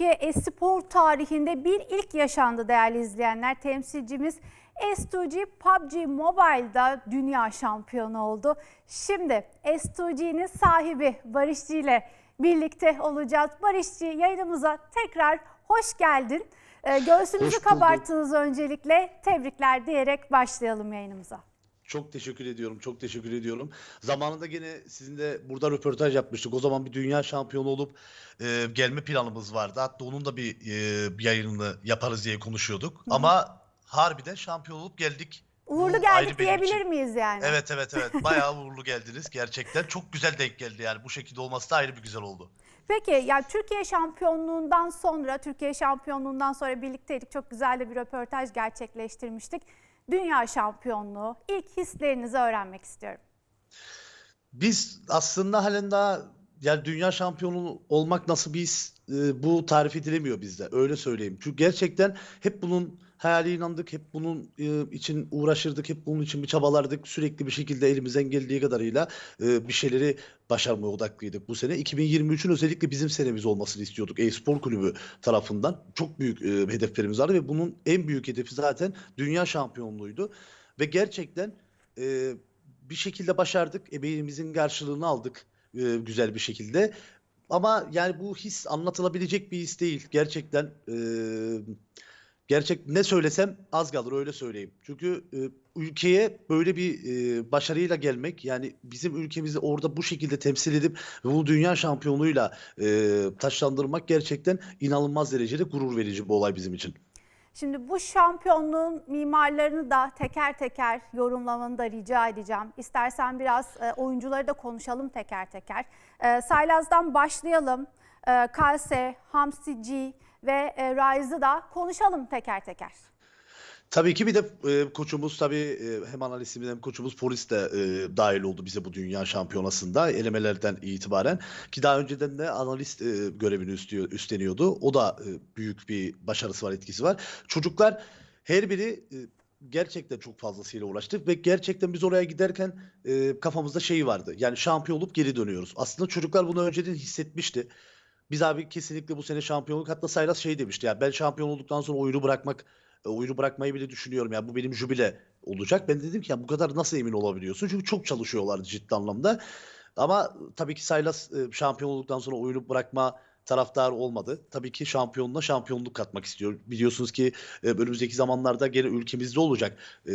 Türkiye espor tarihinde bir ilk yaşandı değerli izleyenler. Temsilcimiz S2G PUBG Mobile'da dünya şampiyonu oldu. Şimdi S2G'nin sahibi Barışçı ile birlikte olacağız. Barışçı yayınımıza tekrar hoş geldin. Ee, Göğsümüzü Hoş kabarttınız öncelikle. Tebrikler diyerek başlayalım yayınımıza. Çok teşekkür ediyorum. Çok teşekkür ediyorum. Zamanında gene sizinle burada röportaj yapmıştık. O zaman bir dünya şampiyonu olup e, gelme planımız vardı. Hatta onun da bir, e, bir yayınını yaparız diye konuşuyorduk. Ama harbiden şampiyon olup geldik. Bu Uğurlu ayrı geldik benim için. diyebilir miyiz yani? Evet evet evet. Bayağı uğurlu geldiniz gerçekten. Çok güzel denk geldi yani. Bu şekilde olması da ayrı bir güzel oldu. Peki yani Türkiye şampiyonluğundan sonra, Türkiye şampiyonluğundan sonra birlikteydik. Çok güzel de bir röportaj gerçekleştirmiştik. Dünya şampiyonluğu, ilk hislerinizi öğrenmek istiyorum. Biz aslında halen daha yani dünya şampiyonu olmak nasıl bir his e, bu tarif edilemiyor bizde. Öyle söyleyeyim. Çünkü gerçekten hep bunun hayaline inandık. Hep bunun e, için uğraşırdık. Hep bunun için bir çabalardık. Sürekli bir şekilde elimizden geldiği kadarıyla e, bir şeyleri başarmaya odaklıydık bu sene. 2023'ün özellikle bizim senemiz olmasını istiyorduk. E-Spor Kulübü tarafından. Çok büyük hedeflerimiz vardı ve bunun en büyük hedefi zaten dünya şampiyonluğuydu. Ve gerçekten bir şekilde başardık. Emeğimizin karşılığını aldık güzel bir şekilde. Ama yani bu his anlatılabilecek bir his değil. Gerçekten e, gerçek ne söylesem az kalır öyle söyleyeyim. Çünkü e, ülkeye böyle bir e, başarıyla gelmek yani bizim ülkemizi orada bu şekilde temsil edip bu dünya şampiyonluğuyla e, taşlandırmak gerçekten inanılmaz derecede gurur verici bir olay bizim için. Şimdi bu şampiyonluğun mimarlarını da teker teker yorumlamanı da rica edeceğim. İstersen biraz e, oyuncuları da konuşalım teker teker. E, Saylaz'dan başlayalım. Kalse, Hamsi G ve e, Rise'ı da konuşalım teker teker. Tabii ki bir de e, koçumuz tabii e, hem analistimiz hem koçumuz Polis de e, dahil oldu bize bu dünya şampiyonasında elemelerden itibaren ki daha önceden de analist e, görevini üstlüyor, üstleniyordu. O da e, büyük bir başarısı var, etkisi var. Çocuklar her biri e, gerçekten çok fazlasıyla uğraştık ve gerçekten biz oraya giderken e, kafamızda şey vardı. Yani şampiyon olup geri dönüyoruz. Aslında çocuklar bunu önceden hissetmişti. Biz abi kesinlikle bu sene şampiyonluk hatta Saylas şey demişti ya ben şampiyon olduktan sonra oyunu bırakmak e, oyunu bırakmayı bile düşünüyorum ya bu benim jübile olacak. Ben dedim ki ya bu kadar nasıl emin olabiliyorsun? Çünkü çok çalışıyorlardı ciddi anlamda. Ama tabii ki Saylas e, şampiyon olduktan sonra oyunu bırakma taraftarı olmadı. Tabii ki şampiyonluğa şampiyonluk katmak istiyor. Biliyorsunuz ki e, önümüzdeki zamanlarda gene ülkemizde olacak e,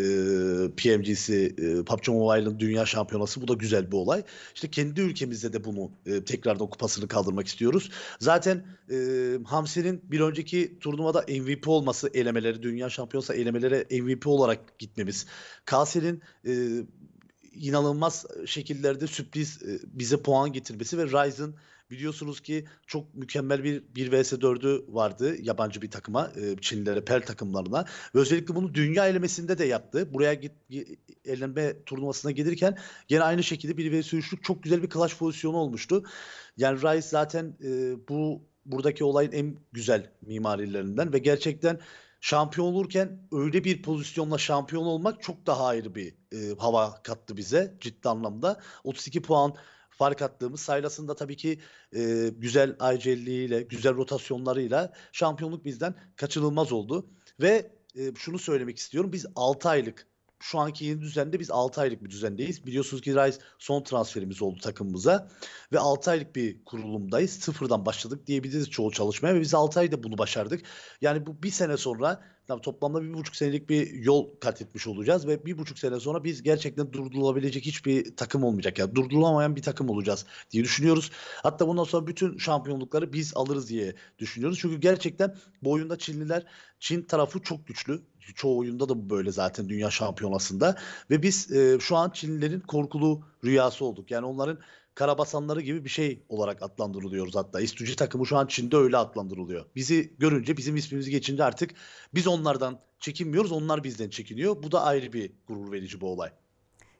PMG'si, e, PUBG Mobile'ın dünya şampiyonası. Bu da güzel bir olay. İşte kendi ülkemizde de bunu e, tekrardan kupasını kaldırmak istiyoruz. Zaten e, Hamsi'nin bir önceki turnuvada MVP olması elemeleri, dünya şampiyonası elemelere MVP olarak gitmemiz. Kase'nin e, inanılmaz şekillerde sürpriz e, bize puan getirmesi ve Ryzen biliyorsunuz ki çok mükemmel bir 1 vs 4'ü vardı yabancı bir takıma, e, Çinlilere, PEL takımlarına ve özellikle bunu dünya elemesinde de yaptı. Buraya git gi- elenme turnuvasına gelirken gene aynı şekilde 1 vs 3'lük çok güzel bir clutch pozisyonu olmuştu. Yani Ryze zaten e, bu buradaki olayın en güzel mimarilerinden ve gerçekten şampiyon olurken öyle bir pozisyonla şampiyon olmak çok daha ayrı bir e, hava kattı bize ciddi anlamda. 32 puan fark attığımız Saylas'ın da tabii ki e, güzel ICL'iyle, güzel rotasyonlarıyla şampiyonluk bizden kaçınılmaz oldu. Ve e, şunu söylemek istiyorum. Biz 6 aylık şu anki yeni düzende biz 6 aylık bir düzendeyiz. Biliyorsunuz ki Rice son transferimiz oldu takımımıza ve 6 aylık bir kurulumdayız. Sıfırdan başladık diyebiliriz çoğu çalışmaya ve biz 6 ayda bunu başardık. Yani bu bir sene sonra Tamam, toplamda bir buçuk senelik bir yol kat etmiş olacağız ve bir buçuk sene sonra biz gerçekten durdurulabilecek hiçbir takım olmayacak. Yani durdurulamayan bir takım olacağız diye düşünüyoruz. Hatta bundan sonra bütün şampiyonlukları biz alırız diye düşünüyoruz. Çünkü gerçekten bu oyunda Çinliler, Çin tarafı çok güçlü. Çoğu oyunda da bu böyle zaten dünya şampiyonasında. Ve biz e, şu an Çinlilerin korkulu rüyası olduk. Yani onların karabasanları gibi bir şey olarak adlandırılıyoruz hatta. İstücü takımı şu an Çin'de öyle adlandırılıyor. Bizi görünce, bizim ismimizi geçince artık biz onlardan çekinmiyoruz, onlar bizden çekiniyor. Bu da ayrı bir gurur verici bir olay.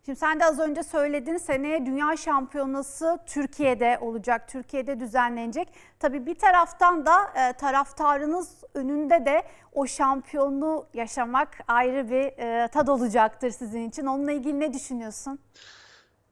Şimdi sen de az önce söyledin seneye Dünya Şampiyonası Türkiye'de olacak, Türkiye'de düzenlenecek. Tabii bir taraftan da e, taraftarınız önünde de o şampiyonluğu yaşamak ayrı bir e, tad olacaktır sizin için. Onunla ilgili ne düşünüyorsun?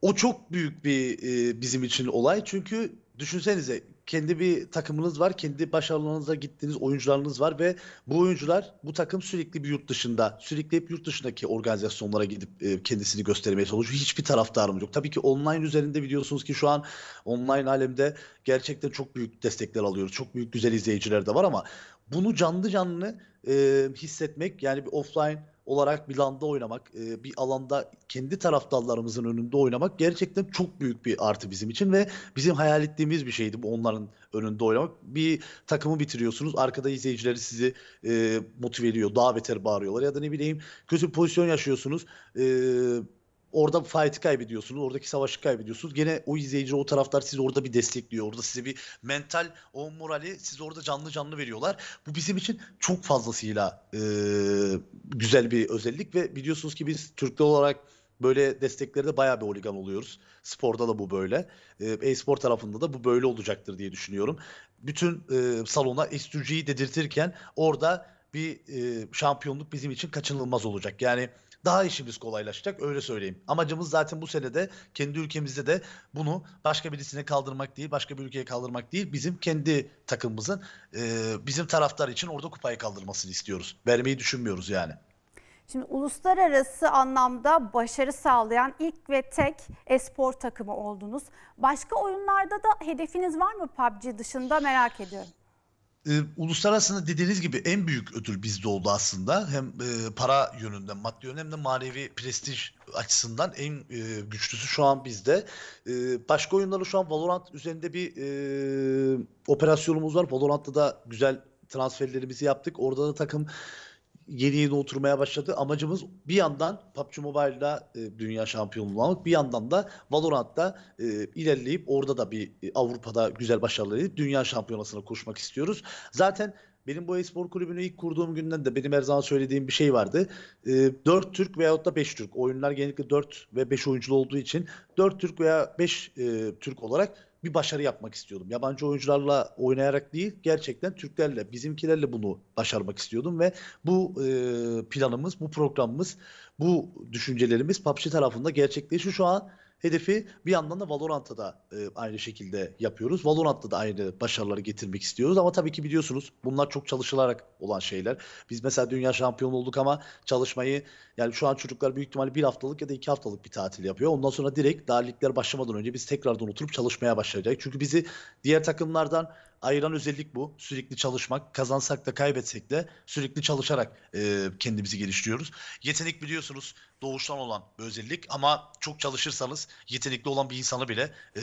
O çok büyük bir e, bizim için olay. Çünkü düşünsenize kendi bir takımınız var. Kendi başarılarınıza gittiğiniz oyuncularınız var ve bu oyuncular bu takım sürekli bir yurt dışında, sürekli hep yurt dışındaki organizasyonlara gidip e, kendisini göstermeye çalışıyor. Hiçbir taraftarımız yok. Tabii ki online üzerinde biliyorsunuz ki şu an online alemde gerçekten çok büyük destekler alıyoruz. Çok büyük güzel izleyiciler de var ama bunu canlı canlı e, hissetmek yani bir offline olarak bir landa oynamak, e, bir alanda kendi taraftarlarımızın önünde oynamak gerçekten çok büyük bir artı bizim için ve bizim hayal ettiğimiz bir şeydi bu onların önünde oynamak. Bir takımı bitiriyorsunuz, arkada izleyicileri sizi e, motive ediyor, daha beter bağırıyorlar ya da ne bileyim kötü pozisyon yaşıyorsunuz. E, Orada fight'ı kaybediyorsunuz. Oradaki savaşı kaybediyorsunuz. Gene o izleyici, o taraftar sizi orada bir destekliyor. Orada size bir mental o morali siz orada canlı canlı veriyorlar. Bu bizim için çok fazlasıyla e, güzel bir özellik ve biliyorsunuz ki biz Türkler olarak böyle desteklerde bayağı bir oligan oluyoruz. Sporda da bu böyle. E, e-spor tarafında da bu böyle olacaktır diye düşünüyorum. Bütün e, salona S2G'yi dedirtirken orada bir e, şampiyonluk bizim için kaçınılmaz olacak. Yani daha işimiz kolaylaşacak öyle söyleyeyim. Amacımız zaten bu senede kendi ülkemizde de bunu başka birisine kaldırmak değil, başka bir ülkeye kaldırmak değil, bizim kendi takımımızın e, bizim taraftar için orada kupayı kaldırmasını istiyoruz. Vermeyi düşünmüyoruz yani. Şimdi uluslararası anlamda başarı sağlayan ilk ve tek espor takımı oldunuz. Başka oyunlarda da hedefiniz var mı PUBG dışında merak ediyorum. Ee, uluslararası dediğiniz gibi en büyük ödül bizde oldu aslında. Hem e, para yönünden, maddi yönden hem de manevi prestij açısından en e, güçlüsü şu an bizde. E, başka oyunları şu an Valorant üzerinde bir e, operasyonumuz var. Valorant'ta da güzel transferlerimizi yaptık. Orada da takım yeni yeni oturmaya başladı. Amacımız bir yandan PUBG Mobile'da e, dünya şampiyonluğu almak, bir yandan da Valorant'ta e, ilerleyip orada da bir e, Avrupa'da güzel başarılar edip dünya şampiyonasına koşmak istiyoruz. Zaten benim bu e-spor kulübünü ilk kurduğum günden de benim her zaman söylediğim bir şey vardı. E, 4 Türk veyahut da 5 Türk. Oyunlar genellikle 4 ve 5 oyunculu olduğu için 4 Türk veya 5 e, Türk olarak bir başarı yapmak istiyordum. Yabancı oyuncularla oynayarak değil, gerçekten Türklerle, bizimkilerle bunu başarmak istiyordum ve bu e, planımız, bu programımız, bu düşüncelerimiz PUBG tarafında gerçekleşiyor. Şu an hedefi bir yandan da Valorant'ta da e, aynı şekilde yapıyoruz. Valorant'ta da aynı başarıları getirmek istiyoruz ama tabii ki biliyorsunuz bunlar çok çalışılarak olan şeyler. Biz mesela dünya şampiyonu olduk ama çalışmayı yani şu an çocuklar büyük ihtimalle bir haftalık ya da iki haftalık bir tatil yapıyor. Ondan sonra direkt daha ligler başlamadan önce biz tekrardan oturup çalışmaya başlayacak. Çünkü bizi diğer takımlardan ayıran özellik bu. Sürekli çalışmak. Kazansak da kaybetsek de sürekli çalışarak e, kendimizi geliştiriyoruz. Yetenek biliyorsunuz doğuştan olan bir özellik ama çok çalışırsanız yetenekli olan bir insanı bile e,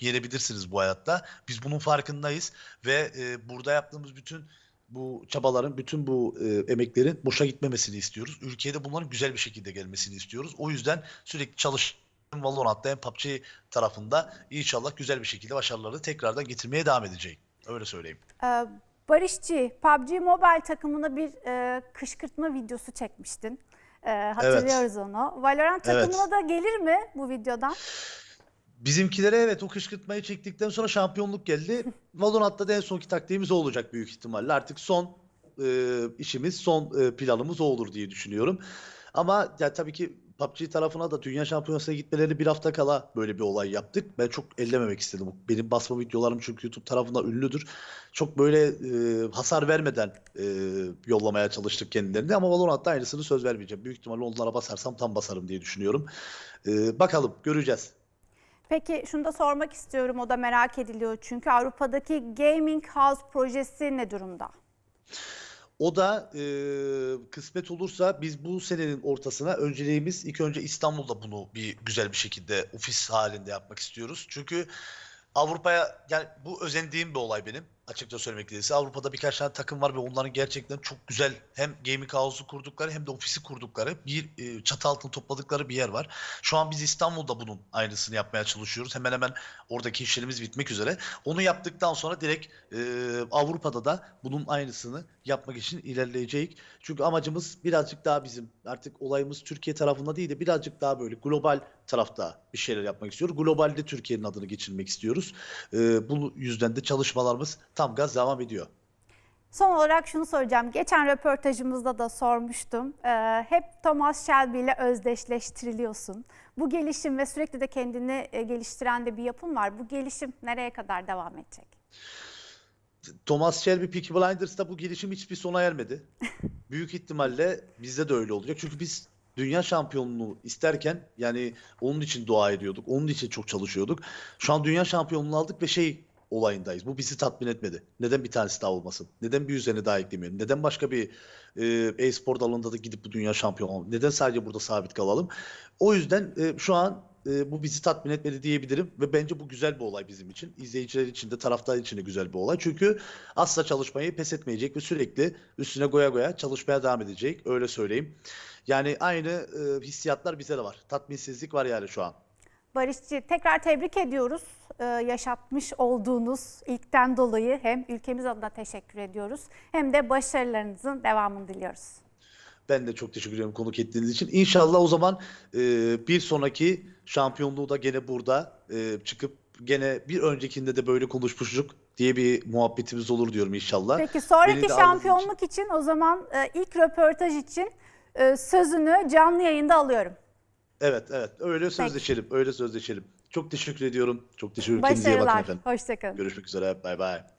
yenebilirsiniz bu hayatta. Biz bunun farkındayız ve e, burada yaptığımız bütün bu çabaların, bütün bu e, emeklerin boşa gitmemesini istiyoruz. Ülkeye bunların güzel bir şekilde gelmesini istiyoruz. O yüzden sürekli çalış Valorant'ta hem PUBG tarafında inşallah güzel bir şekilde başarıları tekrardan getirmeye devam edecek. Öyle söyleyeyim. Ee, Barışçı, PUBG Mobile takımına bir e, kışkırtma videosu çekmiştin. Ee, hatırlıyoruz onu. Valorant Evet. takımına da gelir mi bu videodan? Bizimkilere evet o kışkırtmayı çektikten sonra şampiyonluk geldi. Valorant'ta da en sonki taktiğimiz o olacak büyük ihtimalle. Artık son e, işimiz, son e, planımız o olur diye düşünüyorum. Ama ya tabii ki PUBG tarafına da Dünya Şampiyonası'na gitmeleri bir hafta kala böyle bir olay yaptık. Ben çok ellememek istedim. Benim basma videolarım çünkü YouTube tarafında ünlüdür. Çok böyle e, hasar vermeden e, yollamaya çalıştık kendilerini. Ama Valorant'ta aynısını söz vermeyeceğim. Büyük ihtimalle onlara basarsam tam basarım diye düşünüyorum. E, bakalım göreceğiz. Peki şunu da sormak istiyorum. O da merak ediliyor çünkü Avrupa'daki Gaming House projesi ne durumda? O da e, kısmet olursa biz bu senenin ortasına önceliğimiz ilk önce İstanbul'da bunu bir güzel bir şekilde ofis halinde yapmak istiyoruz. Çünkü Avrupa'ya yani bu özendiğim bir olay benim. Açıkça söylemek gerekirse Avrupa'da birkaç tane takım var ve onların gerçekten çok güzel hem gaming house'u kurdukları hem de ofisi kurdukları bir e, çatı altında topladıkları bir yer var. Şu an biz İstanbul'da bunun aynısını yapmaya çalışıyoruz. Hemen hemen oradaki işlerimiz bitmek üzere. Onu yaptıktan sonra direkt e, Avrupa'da da bunun aynısını yapmak için ilerleyecek. Çünkü amacımız birazcık daha bizim artık olayımız Türkiye tarafında değil de birazcık daha böyle global tarafta bir şeyler yapmak istiyoruz. Globalde Türkiye'nin adını geçirmek istiyoruz. E, bu yüzden de çalışmalarımız tam gaz devam ediyor. Son olarak şunu soracağım. Geçen röportajımızda da sormuştum. Ee, hep Thomas Shelby ile özdeşleştiriliyorsun. Bu gelişim ve sürekli de kendini e, geliştiren de bir yapım var. Bu gelişim nereye kadar devam edecek? Thomas Shelby Peaky Blinders'ta bu gelişim hiçbir sona ermedi. Büyük ihtimalle bizde de öyle olacak. Çünkü biz dünya şampiyonluğu isterken yani onun için dua ediyorduk. Onun için çok çalışıyorduk. Şu an dünya şampiyonluğunu aldık ve şey olayındayız. Bu bizi tatmin etmedi. Neden bir tanesi daha olmasın? Neden bir üzerine daha eklemeyelim? Neden başka bir e, e-spor dalında da gidip bu dünya şampiyonu olalım? Neden sadece burada sabit kalalım? O yüzden e, şu an e, bu bizi tatmin etmedi diyebilirim ve bence bu güzel bir olay bizim için. İzleyiciler için de taraftar için de güzel bir olay. Çünkü asla çalışmayı pes etmeyecek ve sürekli üstüne goya goya çalışmaya devam edecek. Öyle söyleyeyim. Yani aynı e, hissiyatlar bize de var. Tatminsizlik var yani şu an. Barışçı tekrar tebrik ediyoruz. Ee, yaşatmış olduğunuz ilkten dolayı hem ülkemiz adına teşekkür ediyoruz hem de başarılarınızın devamını diliyoruz. Ben de çok teşekkür ederim konuk ettiğiniz için. İnşallah o zaman e, bir sonraki şampiyonluğu da gene burada e, çıkıp gene bir öncekinde de böyle konuşmuştuk diye bir muhabbetimiz olur diyorum inşallah. Peki sonraki ağırladığınız için- şampiyonluk için o zaman e, ilk röportaj için e, sözünü canlı yayında alıyorum. Evet evet öyle sözleşelim öyle sözleşelim. Çok teşekkür ediyorum. Çok teşekkür ederim. Kendinize iyi bakın Başarılar. efendim. Hoşçakalın. Görüşmek üzere. Bay bay.